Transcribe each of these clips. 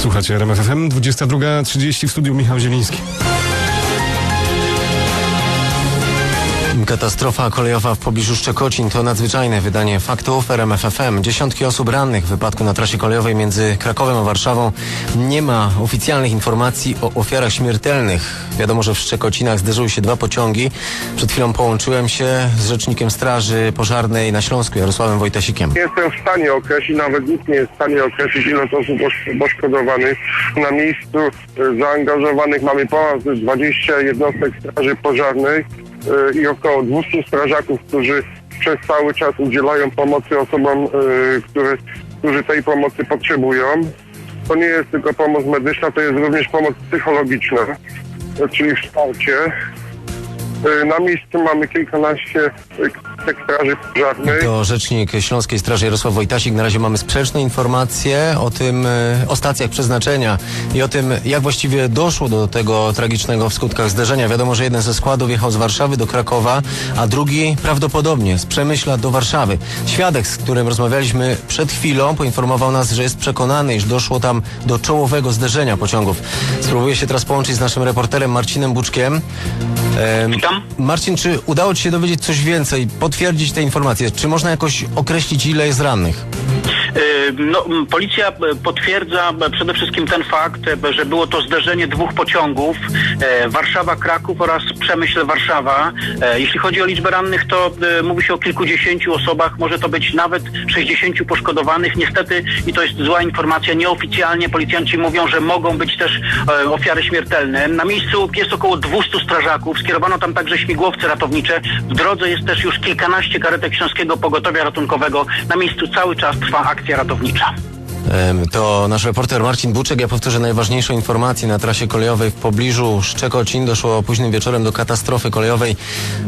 Słuchacie RMFFM, 22.30 w studiu Michał Zieliński. Katastrofa kolejowa w pobliżu Szczekocin to nadzwyczajne wydanie faktów RMFFM. Dziesiątki osób rannych w wypadku na trasie kolejowej między Krakowem a Warszawą. Nie ma oficjalnych informacji o ofiarach śmiertelnych. Wiadomo, że w Szczekocinach zderzyły się dwa pociągi. Przed chwilą połączyłem się z rzecznikiem Straży Pożarnej na Śląsku, Jarosławem Wojtasikiem. Jestem w stanie określić, nawet nikt nie jest w stanie określić, ile osób posz- poszkodowanych. Na miejscu e, zaangażowanych mamy ponad 20 jednostek straży pożarnej i około 200 strażaków, którzy przez cały czas udzielają pomocy osobom, e, które, którzy tej pomocy potrzebują. To nie jest tylko pomoc medyczna, to jest również pomoc psychologiczna, czyli wsparcie. E, Na miejscu mamy kilkanaście e, straży pożarnej. To rzecznik Śląskiej Straży Jarosław Wojtasik. Na razie mamy sprzeczne informacje o tym, e, o stacjach przeznaczenia i o tym, jak właściwie doszło do tego tragicznego w skutkach zderzenia. Wiadomo, że jeden ze składów jechał z Warszawy do Krakowa, a drugi prawdopodobnie z Przemyśla do Warszawy. Świadek, z którym rozmawialiśmy przed chwilą, poinformował nas, że jest przekonany, iż doszło tam do czołowego zderzenia pociągów. Spróbuję się teraz połączyć z naszym reporterem Marcinem Buczkiem. Em, Witam. Marcin, czy udało Ci się dowiedzieć coś więcej, potwierdzić te informacje? Czy można jakoś określić, ile jest rannych? Y, No, policja potwierdza przede wszystkim ten fakt, e, że było to zderzenie dwóch pociągów e, Warszawa-Kraków oraz Przemyśl-Warszawa. E, Jeśli chodzi o liczbę rannych, to mówi się o kilkudziesięciu osobach, może to być nawet 60 poszkodowanych. Niestety, i to jest zła informacja, nieoficjalnie policjanci mówią, że mogą być też ofiary śmiertelne. Na miejscu jest około 200 strażaków, skierowano tam także śmigłowce ratownicze. W drodze jest też już kilkanaście karetek Śląskiego Pogotowia Ratunkowego. Na miejscu cały czas trwa akcja ratownicza. To nasz reporter Marcin Buczek. Ja powtórzę najważniejszą informację na trasie kolejowej w pobliżu Szczekocin. Doszło późnym wieczorem do katastrofy kolejowej.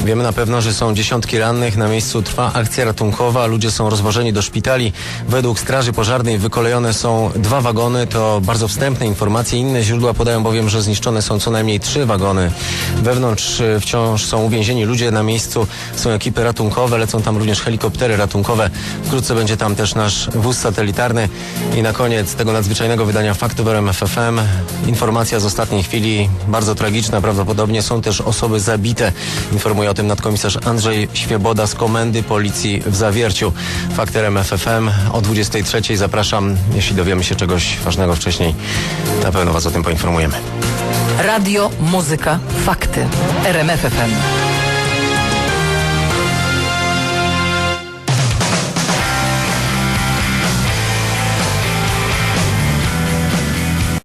Wiemy na pewno, że są dziesiątki rannych. Na miejscu trwa akcja ratunkowa. Ludzie są rozwożeni do szpitali. Według Straży Pożarnej wykolejone są dwa wagony. To bardzo wstępne informacje. Inne źródła podają bowiem, że zniszczone są co najmniej trzy wagony. Wewnątrz e, wciąż są uwięzieni ludzie. Na miejscu są ekipy ratunkowe. Lecą tam również helikoptery ratunkowe. Wkrótce będzie tam też nasz wóz satelitarny. I na koniec tego nadzwyczajnego wydania faktów RMFFM informacja z ostatniej chwili, bardzo tragiczna prawdopodobnie. Są też osoby zabite. Informuje o tym nadkomisarz Andrzej Świeboda z Komendy Policji w Zawierciu. Fakt RMFFM o 23.00 zapraszam. Jeśli dowiemy się czegoś ważnego wcześniej, na pewno Was o tym poinformujemy. Radio, muzyka, fakty. RMFFM.